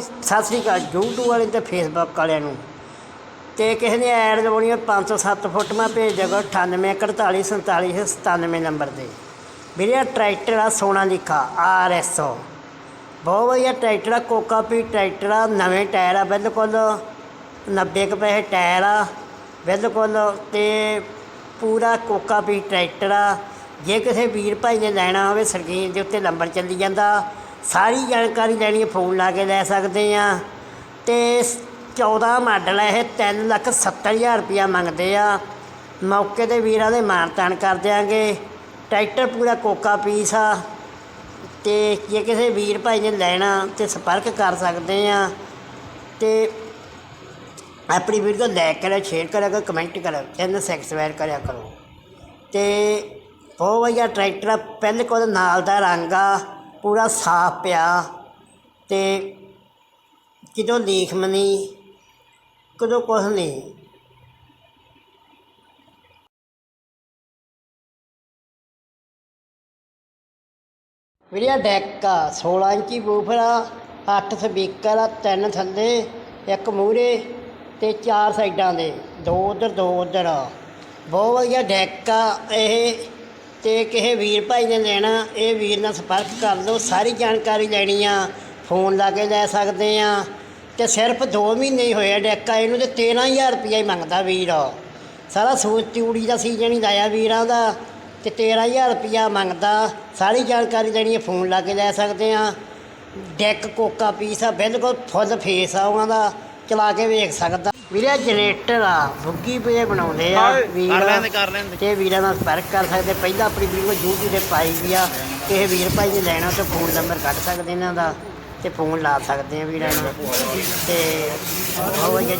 ਸਤਿ ਸ੍ਰੀ ਅਕਾਲ। YouTube ਵਾਲੇ ਤੇ Facebook ਵਾਲਿਆਂ ਨੂੰ। ਤੇ ਕਿਸੇ ਨੇ ਐਡ ਲਵਾਉਣੀ ਹੈ 507 ਫੁੱਟ ਮੈਂ ਭੇਜ ਦਿਓ 98414797 ਨੰਬਰ ਤੇ। ਵੀਰੇ, ਆਹ ਟਰੈਕਟਰ ਆ ਸੋਨਾ ਲਿਖਾ ਆਰਐਸਓ ਬਹੁਤ ਵਧੀਆ ਟਰੈਕਟਰ ਆ, ਕੋਕਾ ਪੀ ਟਰੈਕਟਰ ਆ, ਨਵੇਂ ਟਾਇਰ ਆ ਬਿਲਕੁਲ। 90 ਕੁ ਪੈਸੇ ਟਾਇਰ ਆ, ਬਿਲਕੁਲ। ਤੇ ਪੂਰਾ ਕੋਕਾ ਪੀ ਟਰੈਕਟਰ ਆ। ਜੇ ਕਿਸੇ ਵੀਰ ਭਾਈ ਨੇ ਲੈਣਾ ਹੋਵੇ, ਸਕਰੀਨ ਦੇ ਉੱਤੇ ਨੰਬਰ ਚੱਲੀ ਜਾਂਦਾ। ਸਾਰੀ ਜਾਣਕਾਰੀ ਲੈਣੀ ਹੈ, ਫੋਨ ਲਾ ਕੇ ਲੈ ਸਕਦੇ ਆ ਤੇ 14 ਮਾਡਲ ਹੈ, ਇਹ 3 ਲੱਖ 70 ਹਜ਼ਾਰ ਰੁਪਇਆ ਮੰਗਦੇ ਆ। ਮੌਕੇ ਤੇ ਵੀਰਾਂ ਦੇ ਮਾਨਤਾਨ ਕਰ ਦਿਆਂਗੇ। ਟਰੈਕਟਰ ਪੂਰਾ ਕੋਕਾ ਪੀਸ ਆ। ਤੇ ਜੇ ਕਿਸੇ ਵੀਰ ਭਾਈ ਨੇ ਲੈਣਾ ਤੇ ਸੰਪਰਕ ਕਰ ਸਕਦੇ ਆ। ਤੇ ਆਪਣੀ ਵੀਡੀਓ ਲਾਈਕ ਕਰਿਆ ਸ਼ੇਅਰ ਕਰਿਆ ਕਰੋ ਕਮੈਂਟ ਕਰਿਆ ਚੈਨਲ ਸਬਸਕ੍ਰਾਈਬ ਕਰਿਆ ਕਰੋ। ਤੇ ਬਹੁਤ ਵਧੀਆ ਟਰੈਕਟਰ ਆ ਪਹਿਲੇ ਕੋਲ ਨਾਲ ਦਾ ਰੰਗ ਆ। ਪੂਰਾ ਸਾਫ਼ ਪਿਆ ਅਤੇ ਕਿਦੋਂ ਲੀਖ ਮਨੀ ਕਦੋਂ ਕੁਛ ਨਹੀਂ। ਵੀਰਿਆ ਡੈਕ ਆ 16 ਇੰਚੀ ਬੂਫਰ ਆ 8 ਸਪੀਕਰ ਆ, ਤਿੰਨ ਥੱਲੇ, ਇੱਕ ਮੂਹਰੇ ਤੇ ਚਾਰ ਸਾਈਡਾਂ ਦੇ, ਦੋ ਉਧਰ ਦੋ ਉਧਰ ਬਹੁਤ ਵਧੀਆ ਡੈਕ ਆ, ਇਹ ਅਤੇ ਕਿਸੇ ਵੀਰ ਭਾਈ ਨੇ ਲੈਣਾ, ਇਹ ਵੀਰ ਨਾਲ ਸੰਪਰਕ ਕਰ ਲਓ, ਸਾਰੀ ਜਾਣਕਾਰੀ ਲੈਣੀ ਆ, ਫੋਨ ਲਾ ਕੇ ਲੈ ਸਕਦੇ ਆ। ਤੇ ਸਿਰਫ 2 ਮਹੀਨੇ ਹੀ ਹੋਏ ਆ ਡੈਕਾ ਆ ਇਹਨੂੰ ਤੇ 13000 ਰੁਪਇਆ ਹੀ ਮੰਗਦਾ ਵੀਰ ਸਾਰਾ ਸੂਤ ਚੂੜੀ ਦਾ ਸੀਜ਼ਨ ਹੀ ਲਾਇਆ ਵੀਰਾਂ ਦਾ, ਤੇ 13000 ਰੁਪਇਆ ਮੰਗਦਾ, ਸਾਰੀ ਜਾਣਕਾਰੀ ਲੈਣੀ ਹੈ ਫੋਨ ਲਾ ਕੇ ਲੈ ਸਕਦੇ ਆ। ਡੈਕ ਕੋਕਾ ਪੀਸ ਆ, ਬਿਲਕੁਲ ਫੁੱਲ ਫੇਸ ਆ ਉਹਨਾਂ ਦਾ, ਚਲਾ ਕੇ ਵੇਖ ਸਕਦਾ। ਵੀਰੇ ਜਨਰੇਟਰ ਆ। ਬੁੱਗੀ ਪੇ ਬਣਾਉਂਦੇ ਆ। ਵੀਰ ਕਰ ਲੈਂਦੇ, ਕਰ ਲੈਂਦੇ। ਤੇ ਵੀਰਾਂ ਨਾਲ ਸੰਪਰਕ ਕਰ ਸਕਦੇ। ਪਹਿਲਾਂ ਆਪਣੀ ਵੀਡੀਓ YouTube ਤੇ ਪਾਈ ਵੀ ਆ। ਕਿਸੇ ਵੀਰ ਭਾਈ ਨੇ ਲੈਣਾ ਤਾਂ ਫੋਨ ਨੰਬਰ ਕੱਢ ਸਕਦੇ ਇਹਨਾਂ ਦਾ ਤੇ ਫੋਨ ਲਾ ਸਕਦੇ ਆ ਵੀਰਾਂ ਨੂੰ। ਤੇ ਬਹੁਤ ਵਧੀਆ